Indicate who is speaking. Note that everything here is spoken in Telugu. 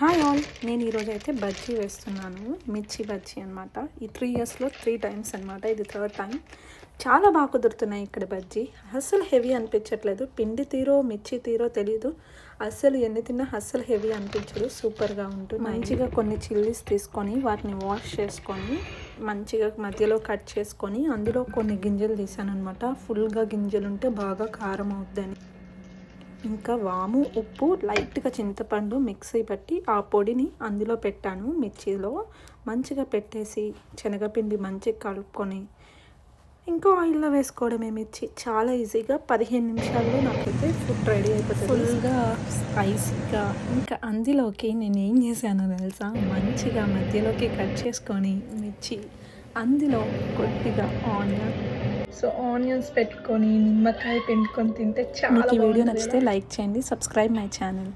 Speaker 1: హాయ్ ఆల్ నేను ఈరోజు అయితే బజ్జీ వేస్తున్నాను. మిర్చి బజ్జీ అనమాట ఈ త్రీ ఇయర్స్లో త్రీ టైమ్స్ అనమాట ఇది థర్డ్ టైం చాలా బాగా కుదురుతున్నాయి ఇక్కడ బజ్జీ. అస్సలు హెవీ అనిపించట్లేదు. పిండి తీరో మిర్చి తీరో తెలీదు. అస్సలు ఎన్ని తిన్నా అస్సలు హెవీ అనిపించదు. సూపర్గా ఉంటుంది. మంచిగా కొన్ని చిల్లీస్ తీసుకొని వాటిని వాష్ చేసుకొని మంచిగా మధ్యలో కట్ చేసుకొని అందులో కొన్ని గింజలు తీసాను అనమాట ఫుల్గా గింజలు ఉంటే బాగా కారం అవుద్దని. ఇంకా వాము ఉప్పు లైట్గా చింతపండు మిక్సీ పట్టి ఆ పొడిని అందులో పెట్టాను మిర్చిలో. మంచిగా పెట్టేసి శనగపిండి మంచిగా కలుపుకొని ఇంకా ఆయిల్లో వేసుకోవడమే మిర్చి. చాలా ఈజీగా పదిహేను నిమిషాల్లో నాకైతే ఫుడ్ రెడీ అయిపోతుంది. ఫుల్గా స్పైసీగా. ఇంకా అందులోకి నేను ఏం చేశానో తెలుసా? మంచిగా మధ్యలోకి కట్ చేసుకొని మిర్చి అందులో కొద్దిగా ఆనియన్ సో ఆనియన్స్ పెట్టుకొని నిమ్మకాయ పిండుకొని తింటే చాలా
Speaker 2: వీడియో. నచ్చితే లైక్ చేయండి సబ్స్క్రైబ్ మై ఛానల్